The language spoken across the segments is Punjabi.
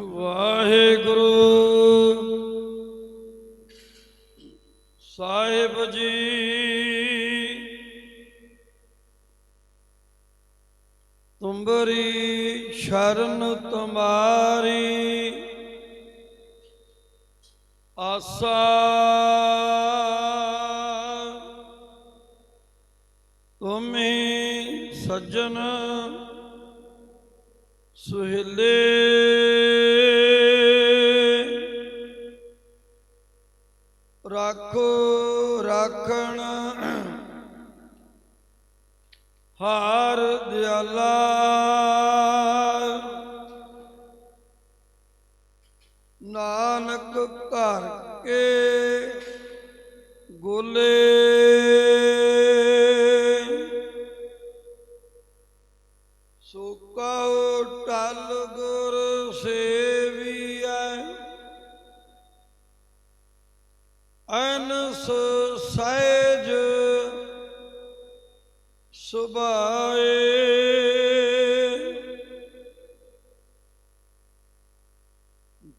ਵਾਹਿਗੁਰੂ। ਸਾਹਿਬ ਜੀ ਤੁੰਬਰੀ ਸ਼ਰਨ ਤੁਮਾਰੀ ਆਸਾ। ਤੁਮੇ ਸੱਜਣ ਸੁਹਿਲੇ। ਰੱਖੋ ਰਾਖਣ। ਹਾਰ ਦਿਆਲਾ। ਨਾਨਕ ਘਰ ਕੇ ਗੋਲੇ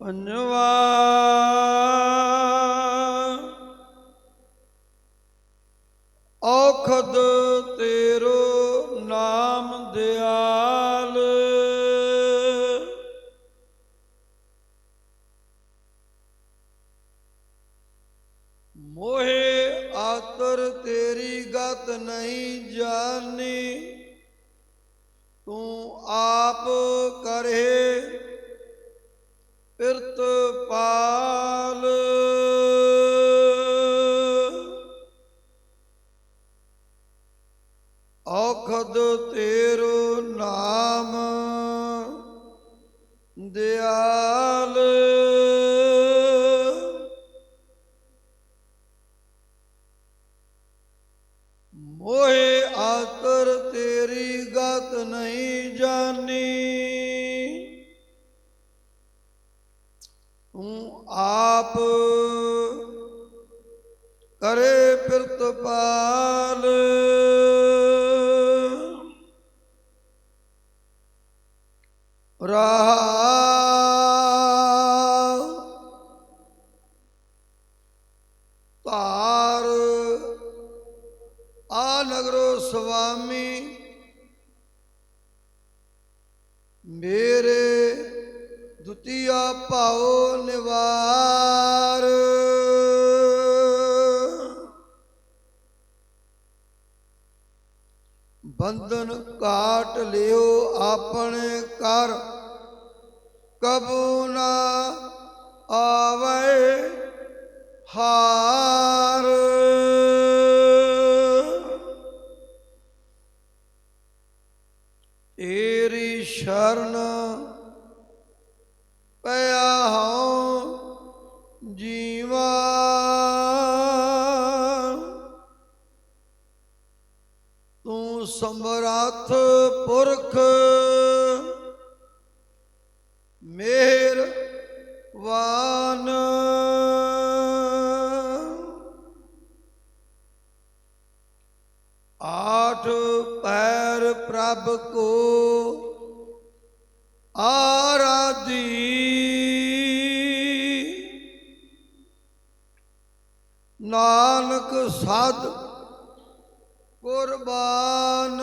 ਪੰਜਵਾ। ਔਖਦ ਤੇਰੋ ਨਾਮ ਦਿਆਲ। ਮੋਹੇ ਆਤਰ ਤੇਰੀ ਗਤ ਨਹੀਂ ਜਾਣੀ ਤੂੰ ਆਪ ਕਰੇ ਪਾਲ। ਔਖਦ ਤੇਰੋ ਨਾਮ ਦਿਆ। ਤੂੰ ਆਪ ਕਰੇ ਫਿਰਤ ਪਾਲ ਰਹਾ ਧਾਰ ਆ ਨਗਰੋ ਸੁਆਮੀ ਮੇਰੇ ਦੁਤੀਆ ਭਾਉ ਨਿਵਾਰ। ਬੰਧਨ ਕਾਟ ਲਿਓ ਆਪਣੇ ਕਰ ਕਬੂ ਨਾ ਆਵੇ ਹਾਰ। ਤੇਰੀ ਸ਼ਰਨ ਪਿਆ ਹਉ ਜੀਵਾ। ਤੂੰ ਸਮਰੱਥ ਪੁਰਖ ਮਿਹਰਵਾਨ ਆਠ ਪੈਰ ਪ੍ਰਭ ਕੋ ਆਰਾਧੀ। ਨਾਨਕ ਸਦ ਕੁਰਬਾਨ।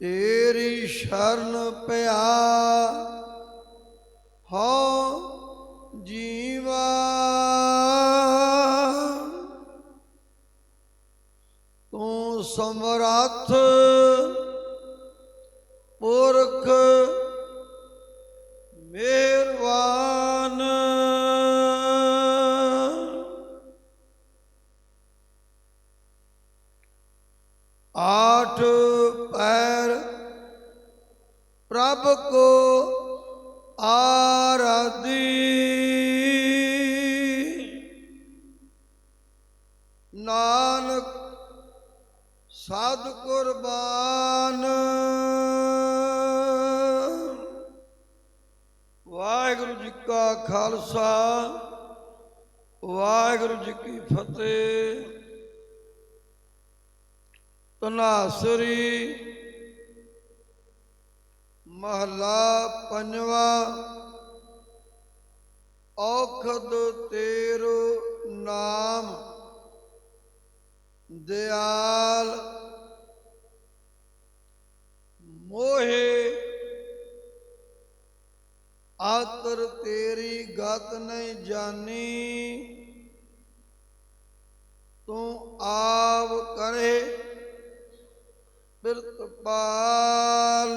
ਤੇਰੀ ਸ਼ਰਨ ਪਿਆ ਆਰਾਧੀ ਨਾਨਕ ਸਾਧ ਕੁਰਬਾਨ। ਵਾਹਿਗੁਰੂ ਜੀ ਕਾ ਖਾਲਸਾ, ਵਾਹਿਗੁਰੂ ਜੀ ਕੀ ਫਤਿਹ। ਤਨਾਸਰੀ ਮਹਲਾ ਪੰਜਵਾ ਔਖਦ ਤੇਰੋ ਨਾਮ ਦਿਆਲ ਮੋਹੇ ਆਤਰ ਤੇਰੀ ਗਤ ਨਹੀਂ ਜਾਣੀ ਤੂੰ ਆਪ ਕਰੇ ਬਿਰਤਪਾਲ।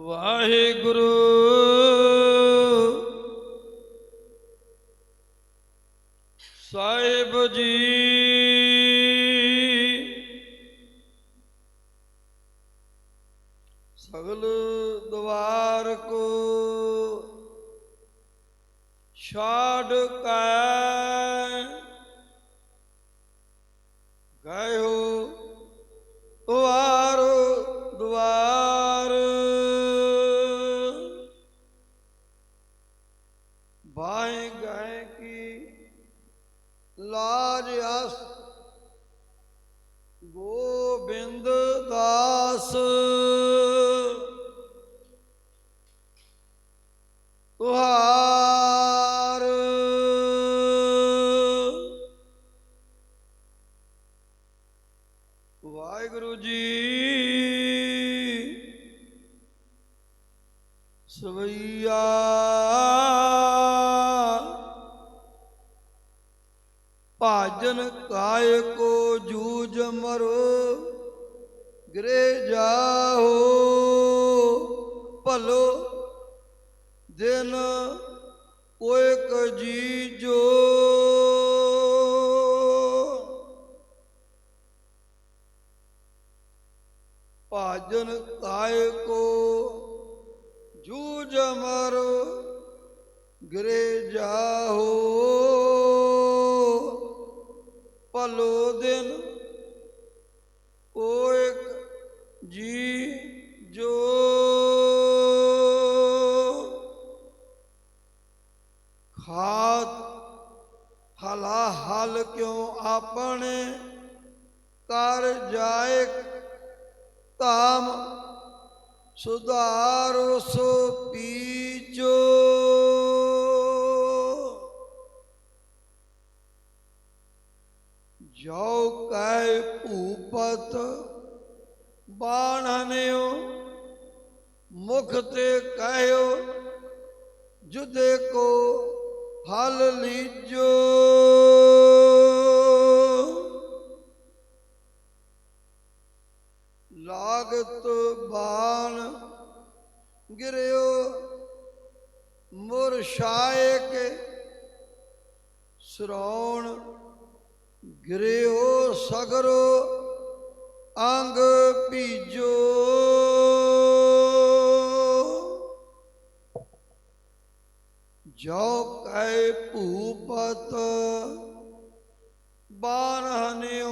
ਵਾਹਿਗੁਰੂ। ਸਾਹਿਬ ਜੀ। ਤੁਹਾਰ। ਵਾਹਿਗੁਰੂ ਜੀ ਸਵਈਆ। ਭਾਜਨ ਕਾਇ ਕੋ ਜੂਜ ਮਰੋ ਗਰੇ ਜਾਓ ਭਲੋ ਦਿਨ ਕੋਇ ਕਜੀ ਜੋ। ਭਾਜਨ ਕਾਇ ਕੋ ਜੂਜ ਮਰ ਗਰੇ ਜਾਹੋ। ਭਲੋ ਦਿਨ ਕੋਇ ਜੀ ਜੋ। ਖਾਤ ਹਲਾ ਹਲ ਕਿਉ ਆਪਣੇ? ਕਰ ਜਾਏ ਧਾਮ ਸੁਧਾਰੋ ਸੋ ਪੀਚੋ। ਜੋ ਕੈ ਭੂਪਤ ਬਾਣਨਿਓ ਮੁਖ ਤੇ ਕਹਿਓ ਜੁਦੇ ਕੋ ਫਲ ਲੀਜੋ। ਲਾਗਤ ਬਾਣ ਗਿਰਿਓ ਮੁਰ ਕੇ ਸ਼ਰੌਣ ਗਿਰਿਓ ਸਗਰੋ ਅੰਗ ਭੀਜੋ। ਜੋ ਕੈ ਭੂਪਤ ਬਾਨਹਨਿਓ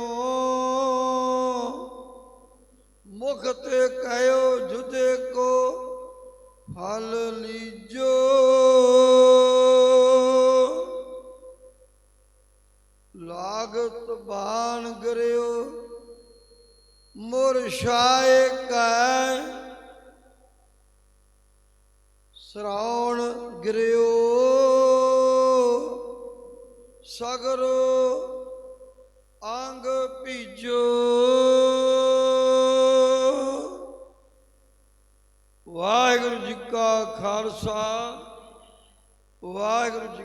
ਮੁਖ ਤੇ ਕਹਿਓ ਜੁਦੇ ਕੋ, ਫਲ ਲੀਜੋ। ਲਾਗਤ ਬਾਣ ਗਰਿਓ, ਮੁਰ ਕੈ, ਸ਼ਰਾਉਣ ਗਿਰਿਓ। ਸਗਰੋ ਅੰਗ ਭੀਜੋ। ਵਾਹਿਗੁਰੂ ਜੀ ਕਾ ਖਾਲਸਾ ਵਾਹਿਗੁਰੂ ਜੀ